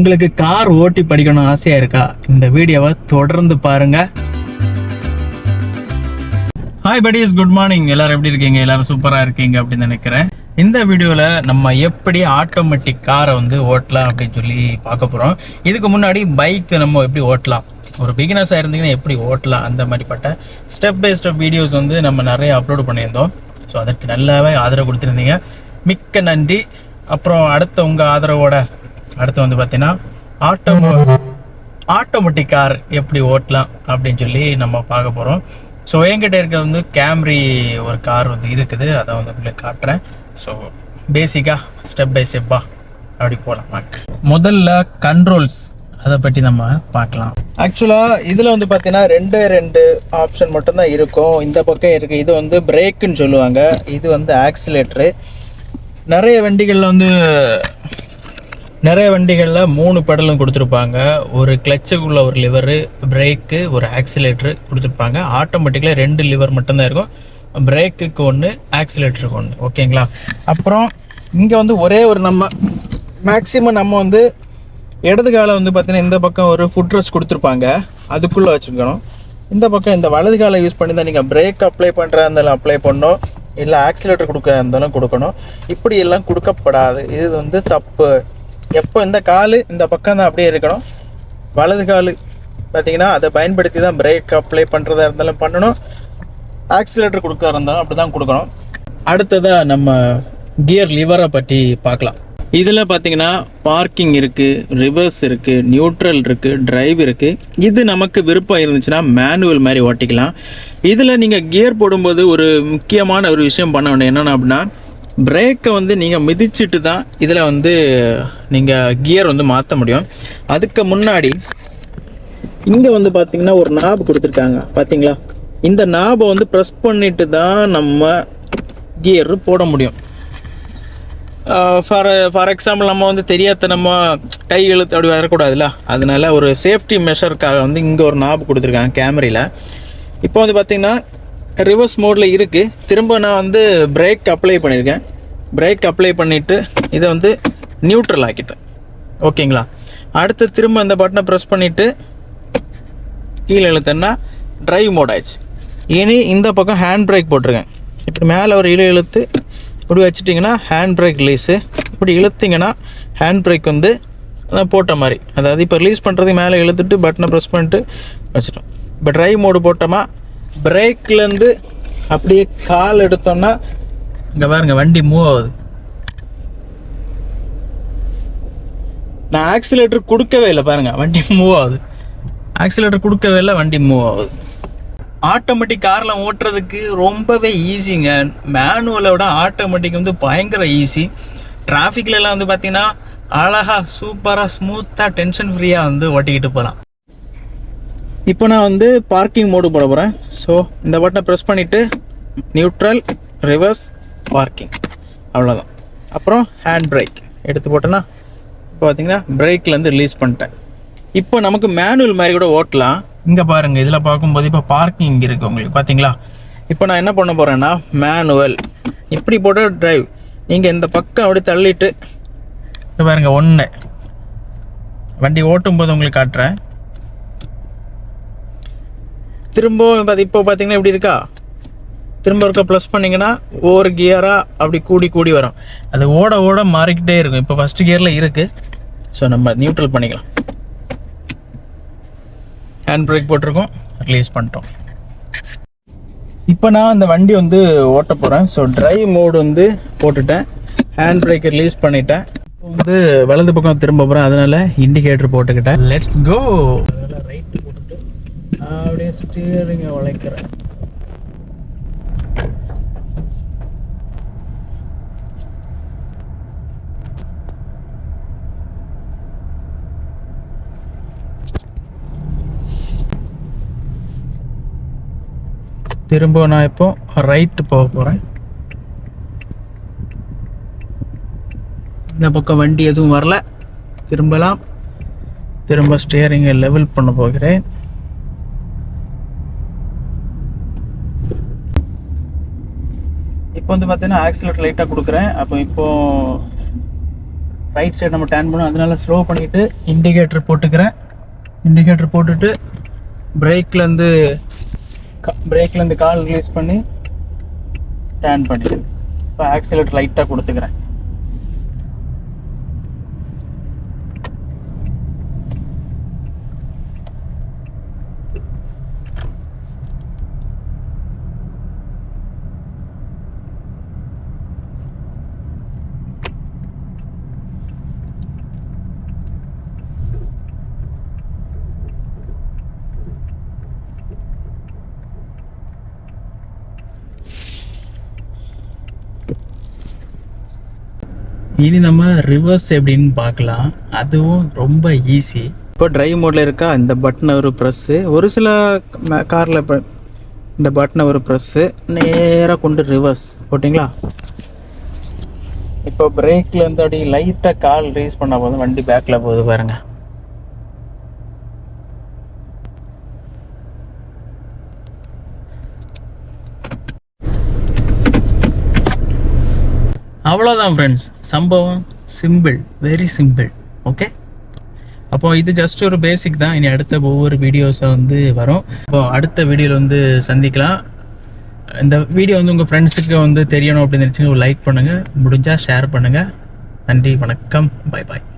உங்களுக்கு கார் ஓட்டி படிக்கணும் ஆசையா இருக்கா? இந்த வீடியோவை தொடர்ந்து பாருங்க. ஹாய் படிஸ் குட் மார்னிங் எல்லாரும் எப்படி இருக்கீங்க? எல்லாரும் சூப்பரா இருக்கீங்க அப்படின்னு நினைக்கிறேன். இந்த வீடியோவில் நம்ம எப்படி ஆட்டோமேட்டிக் காரை வந்து ஓட்டலாம் அப்படின்னு சொல்லி பார்க்க போகிறோம் இதுக்கு முன்னாடி பைக் நம்ம எப்படி ஓட்டலாம்? ஒரு பிகினர்ஸாக இருந்தீங்கன்னா எப்படி ஓட்டலாம்? அந்த மாதிரிப்பட்ட ஸ்டெப் பை ஸ்டெப் வீடியோஸ் வந்து நம்ம நிறைய அப்லோட் பண்ணியிருந்தோம். ஸோ அதற்கு நல்லாவே ஆதரவு கொடுத்துருந்தீங்க. மிக்க நன்றி. அப்புறம் அடுத்த உங்கள் ஆதரவோட அடுத்து வந்து பார்த்தீங்கன்னா ஆட்டோமோ ஆட்டோமேட்டிக் கார் எப்படி ஓட்டலாம்? அப்படின்னு சொல்லி நம்ம பார்க்க போகிறோம் ஸோ என்கிட்ட இருக்க வந்து கேம்ரி ஒரு கார் வந்து இருக்குது. அதை வந்து உங்களுக்கு காட்டுறேன். ஸோ பேசிக்காக ஸ்டெப் பை ஸ்டெப்பாக அப்படி போகலாம் முதல்ல கண்ட்ரோல்ஸ் அதை பற்றி நம்ம பார்க்கலாம். ஆக்சுவலாக இதில் வந்து பார்த்தீங்கன்னா ரெண்டு ரெண்டு ஆப்ஷன் மட்டும்தான் இருக்கும். இந்த பக்கம் இருக்குது இது வந்து பிரேக்குன்னு சொல்லுவாங்க. இது வந்து ஆக்சிலேட்ரு நிறைய வண்டிகளில் வந்து நிறைய வண்டிகளில் மூணு பெடலும் கொடுத்துருப்பாங்க. ஒரு கிளச்சுக்குள்ள ஒரு லிவரு பிரேக்கு ஒரு ஆக்சிலேட்டரு கொடுத்துருப்பாங்க. ஆட்டோமேட்டிக்கில் ரெண்டு லிவர் மட்டும்தான் இருக்கும். பிரேக்குக்கு ஒன்று ஆக்சிலேட்டருக்கு ஒன்று ஓகேங்களா அப்புறம் இங்கே வந்து ஒரே ஒரு நம்ம மேக்ஸிமம் நம்ம வந்து இடது காலை வந்து பார்த்திங்கன்னா இந்த பக்கம் ஒரு ஃபுட் ரெஸ்ட் கொடுத்துருப்பாங்க. அதுக்குள்ளே வச்சுக்கணும். இந்த பக்கம் இந்த வலது காலை யூஸ் பண்ணி தான் நீங்கள் பிரேக் அப்ளை பண்ணுறா இருந்தாலும் அப்ளை பண்ணணும். இல்லை ஆக்சிலேட்டர் கொடுக்க இருந்தாலும் கொடுக்கணும். இப்படி எல்லாம் கொடுக்கப்படாது. இது வந்து தப்பு. எப்போ இந்த கால் இந்த பக்கம் தான் அப்படியே இருக்கணும். வலது கால் பார்த்தீங்கன்னா அதை பயன்படுத்தி தான் பிரேக் அப்ளை பண்ணுறதா இருந்தாலும் பண்ணணும். ஆக்சிலேட்டர் கொடுக்கறதா இருந்தாலும் அப்படி தான் கொடுக்கணும். அடுத்ததாக நம்ம கியர் லிவரை பற்றி பார்க்கலாம். இதில் பார்த்தீங்கன்னா பார்க்கிங் இருக்குது ரிவர்ஸ் இருக்குது நியூட்ரல் இருக்குது டிரைவ் இருக்குது இது நமக்கு விருப்பம் இருந்துச்சுன்னா மேனுவல் மாதிரி ஓட்டிக்கலாம். இதில் நீங்கள் கியர் போடும்போது ஒரு முக்கியமான ஒரு விஷயம் பண்ண வேண்டிய என்னென்ன அப்படின்னா பிரேக்கை வந்து நீங்கள் மிதிச்சிட்டு தான் இதில் வந்து நீங்கள் கியர் வந்து மாற்ற முடியும். அதுக்கு முன்னாடி இங்கே வந்து பார்த்தீங்கன்னா ஒரு நாப் கொடுத்துருக்காங்க. பார்த்தீங்களா இந்த நாபை வந்து ப்ரெஸ் பண்ணிட்டு தான் நம்ம கியர் போட முடியும். ஃபார் ஃபார் எக்ஸாம்பிள் நம்ம வந்து தெரியாதனமா கை இழுத்து அப்படி வரக்கூடாதுல்ல? அதனால ஒரு சேஃப்டி மெஷருக்காக வந்து இங்கே ஒரு நாப் கொடுத்துருக்காங்க கேமரையில் இப்போ வந்து பார்த்திங்கன்னா ரிவர்ஸ் மோடில் இருக்குது திரும்ப நான் வந்து பிரேக் அப்ளை பண்ணியிருக்கேன் பிரேக் அப்ளை பண்ணிவிட்டு இதை வந்து நியூட்ரல் ஆக்கிட்டேன். ஓகேங்களா? அடுத்து திரும்ப இந்த பட்டனை ப்ரெஸ் பண்ணிவிட்டு கீழே இழுத்தேன்னா ட்ரைவ் மோட் ஆயிடுச்சு. இனி இந்த பக்கம் ஹேண்ட் பிரேக் போட்டிருக்கேன். இப்படி மேலே ஒரு இழு இழுத்து இப்படி வச்சுட்டிங்கன்னா ஹேண்ட் பிரேக் ரிலீஸு இப்படி இழுத்திங்கன்னா ஹேண்ட் பிரேக் வந்து அதான் போட்ட மாதிரி. அதாவது இப்போ ரிலீஸ் பண்ணுறது மேலே இழுத்துட்டு பட்டனை ப்ரெஸ் பண்ணிட்டு வச்சிட்டோம். இப்போ ட்ரைவ் மோடு போட்டோமா பிரேக்லேருந்து அப்படியே கால் எடுத்தோம்னா இங்கே பாருங்க வண்டி மூவ் ஆகுது. நான் ஆக்சிலேட்டர் கொடுக்கவே இல்லை பாருங்க வண்டி மூவ் ஆகுது. ஆக்சிலேட்டர் கொடுக்கவே இல்லை வண்டி மூவ் ஆகுது. ஆட்டோமேட்டிக் காரில் ஓட்டுறதுக்கு ரொம்பவே ஈஸிங்க மேனுவலை விட ஆட்டோமேட்டிக் வந்து பயங்கர ஈஸி டிராஃபிக்லலாம் வந்து பார்த்தீங்கன்னா அழகாக சூப்பராக ஸ்மூத்தாக டென்ஷன் ஃப்ரீயாக வந்து ஓட்டிக்கிட்டு போகலாம் இப்போ நான் வந்து பார்க்கிங் மோடு போட போகிறேன் ஸோ இந்த பட்டனை ப்ரெஸ் பண்ணிவிட்டு நியூட்ரல் ரிவர்ஸ் பார்க்கிங் அவ்வளோதான் அப்புறம் ஹேண்ட் பிரேக் எடுத்து போட்டேன்னா இப்போ பார்த்தீங்கன்னா பிரேக்லேருந்து ரிலீஸ் பண்ணிட்டேன். இப்போ நமக்கு மேனுவல் மாதிரி கூட ஓட்டலாம். இங்கே பாருங்கள் இதில் பார்க்கும்போது இப்போ பார்க்கிங் இருக்குது உங்களுக்கு பார்த்தீங்களா இப்போ நான் என்ன பண்ண போகிறேன்னா மேனுவல் இப்படி போட்டால் டிரைவ் நீங்கள் இந்த பக்கம் அப்படி தள்ளிட்டு பாருங்கள் ஒன்று வண்டி ஓட்டும் போது உங்களுக்கு காட்டுறேன். திரும்பவும் பார்த்து இப்போ பார்த்தீங்கன்னா இப்படி இருக்கா? திரும்ப இருக்க ப்ளஸ் பண்ணிங்கன்னா ஒவ்வொரு கியராக அப்படி கூடி கூடி வரும். அது ஓட ஓட மாறிக்கிட்டே இருக்கும். இப்போ ஃபஸ்ட்டு கியரில் இருக்குது ஸோ நம்ம நியூட்ரல் பண்ணிக்கலாம். ஹேண்ட் பிரேக் போட்டிருக்கோம். ரிலீஸ் பண்ணிட்டோம். இப்போ நான் அந்த வண்டி வந்து ஓட்ட போகிறேன் ஸோ ட்ரைவ் மோடு வந்து போட்டுட்டேன். ஹேண்ட் பிரேக்கை ரிலீஸ் பண்ணிட்டேன். இப்போ வந்து வலது பக்கம் திரும்ப போகிறேன் அதனால இண்டிகேட்டர் போட்டுக்கிட்டேன். லெட்ஸ் கோ அப்படியே ஸ்டியரிங்கை உழைக்கிறேன். திரும்ப நான் இப்போ ரைட்டு போக போகிறேன் இந்த பக்கம் வண்டி எதுவும் வரல. திரும்பலாம். திரும்ப ஸ்டியரிங்கை லெவல் பண்ண போகிறேன். இப்போ வந்து பார்த்தீங்கன்னா ஆக்சிலேட்டர் லைட்டாக கொடுக்குறேன். அப்போ இப்போ ரைட் சைடு நம்ம டேன் பண்ணோம் அதனால ஸ்லோ பண்ணிவிட்டு இண்டிகேட்டர் போட்டுக்கிறேன். இண்டிகேட்டர் போட்டுட்டு பிரேக்லேருந்து பிரேக்லேருந்து கால் ரிலீஸ் பண்ணி டேன் பண்ணிக்கிறேன் இப்போ ஆக்சிலேட்டர் லைட்டாக கொடுத்துக்கிறேன். இனி நம்ம ரிவர்ஸ் எப்படின்னு பார்க்கலாம். அதுவும் ரொம்ப ஈஸி இப்போ ட்ரைவ் மோடில் இருக்கா? இந்த பட்டனை ஒரு ப்ரெஸ்ஸு ஒரு சில காரில் இப்போ இந்த பட்டனை ஒரு ப்ரெஸ்ஸு நேராக கொண்டு ரிவர்ஸ் போட்டிங்களா? இப்போ பிரேக்கில் இருந்து அப்படி லைட்டாக கால் ரீஸ் பண்ண போதும் வண்டி பேக்கில் போகுது பாருங்கள் அவ்வளோதான் ஃப்ரெண்ட்ஸ் சம்பவம் சிம்பிள் வெரி சிம்பிள் ஓகே அப்போ இது ஜஸ்ட் ஒரு பேசிக் தான். இனி அடுத்த ஒவ்வொரு வீடியோஸை வந்து வரும். அப்போ அடுத்த வீடியோவில் வந்து சந்திக்கலாம். இந்த வீடியோ வந்து உங்கள் ஃப்ரெண்ட்ஸுக்கு வந்து தெரியணும் அப்படின்னு நினச்சி லைக் பண்ணுங்கள் முடிஞ்சால் ஷேர் பண்ணுங்கள் நன்றி வணக்கம். Bye bye